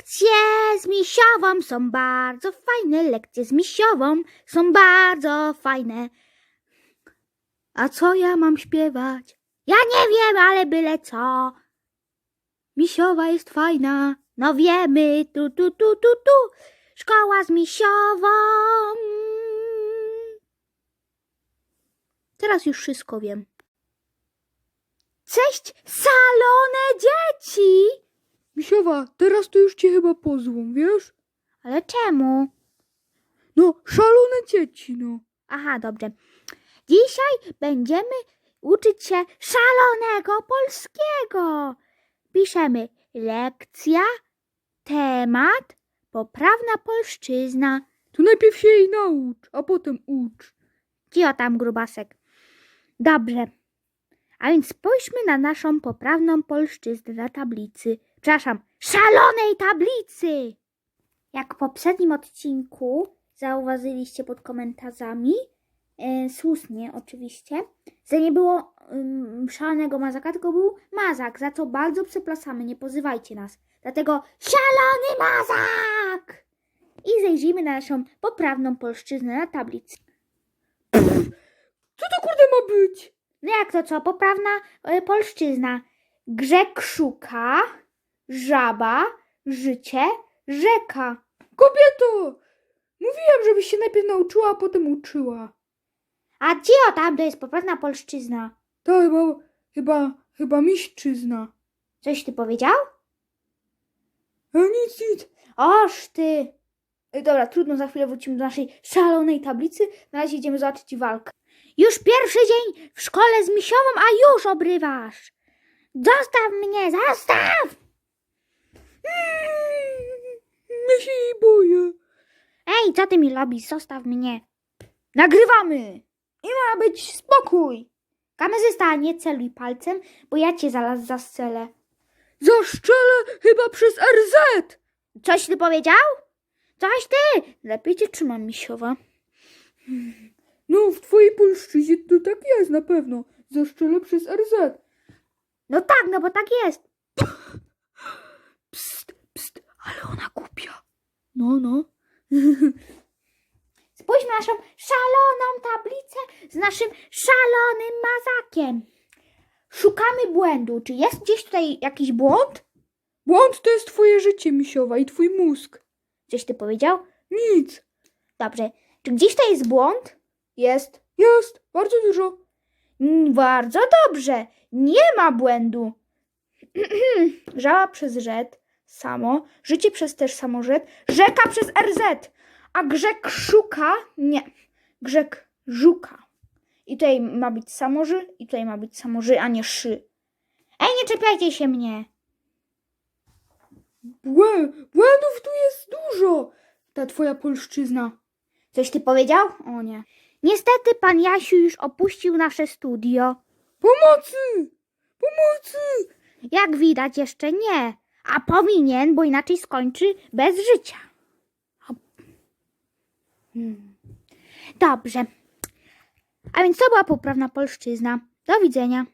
Lekcje z misiową są bardzo fajne. Lekcje z misiową są bardzo fajne. A co ja mam śpiewać? Ja nie wiem, ale byle co. Misiowa jest fajna. No wiemy, tu, tu, tu, tu, tu. Szkoła z misiową. Teraz już wszystko wiem. Cześć, salone dzieci! Misiowa, teraz to już cię chyba pozwą, wiesz? Ale czemu? No, szalone dzieci, no. Aha, dobrze. Dzisiaj będziemy uczyć się szalonego polskiego. Piszemy lekcja, temat, poprawna polszczyzna. To najpierw się jej naucz, a potem ucz. Cio tam, grubasek. Dobrze. A więc spójrzmy na naszą poprawną polszczyznę na tablicy. Przepraszam, szalonej tablicy! Jak w poprzednim odcinku zauważyliście pod komentarzami, e, słusznie oczywiście, że nie było szalonego mazaka, tylko był mazak, za co bardzo przepraszamy, nie pozywajcie nas. Dlatego szalony mazak! I zajrzyjmy na naszą poprawną polszczyznę na tablicy. Co to kurde ma być? No jak to co? Poprawna e, polszczyzna. Grzek szuka, żaba, życie, rzeka. Kobieto! Mówiłam, żebyś się najpierw nauczyła, a potem uczyła. A cio tam to jest poprawna polszczyzna. To chyba, chyba, chyba mistrzyzna. Coś ty powiedział? A nic, nic. Oż ty. E, Dobra, trudno, za chwilę wrócimy do naszej szalonej tablicy. Na razie idziemy zobaczyć walkę. Już pierwszy dzień w szkole z misiową, a już obrywasz. Zostaw mnie, zostaw! Ja się jej boję. Ej, co ty mi robisz? Zostaw mnie. Nagrywamy! I ma być spokój. Kamerzysta, nie celuj palcem, bo ja cię zaraz zastrzelę. Zaszczelę chyba przez RZ. Coś ty powiedział? Coś ty! Lepiej cię trzymam, misiowa. No, w twojej polszczyźnie to tak jest na pewno. Zaszczelę przez RZ. No tak, no bo tak jest. Psst, psst, ale ona głupia. No, no. Spójrz na naszą szaloną tablicę z naszym szalonym mazakiem. Szukamy błędu. Czy jest gdzieś tutaj jakiś błąd? Błąd to jest twoje życie, misiowa, i twój mózg. Coś ty powiedział? Nic. Dobrze. Czy gdzieś tutaj jest błąd? Jest. Jest, bardzo dużo. Mm, Bardzo dobrze. Nie ma błędu. Żała przez rzet, samo. Życie przez też samo rzet. Rzeka przez RZ. A grzek szuka, nie. Grzek żuka. I tutaj ma być samoży, i tutaj ma być samoży, a nie szy. Ej, nie czepiajcie się mnie. Błę, błędów tu jest dużo. Ta twoja polszczyzna. Coś ty powiedział? O nie. Niestety pan Jasiu już opuścił nasze studio. Pomocy! Pomocy! Jak widać, jeszcze nie. A powinien, bo inaczej skończy bez życia. Hmm. Dobrze. A więc to była poprawna polszczyzna. Do widzenia.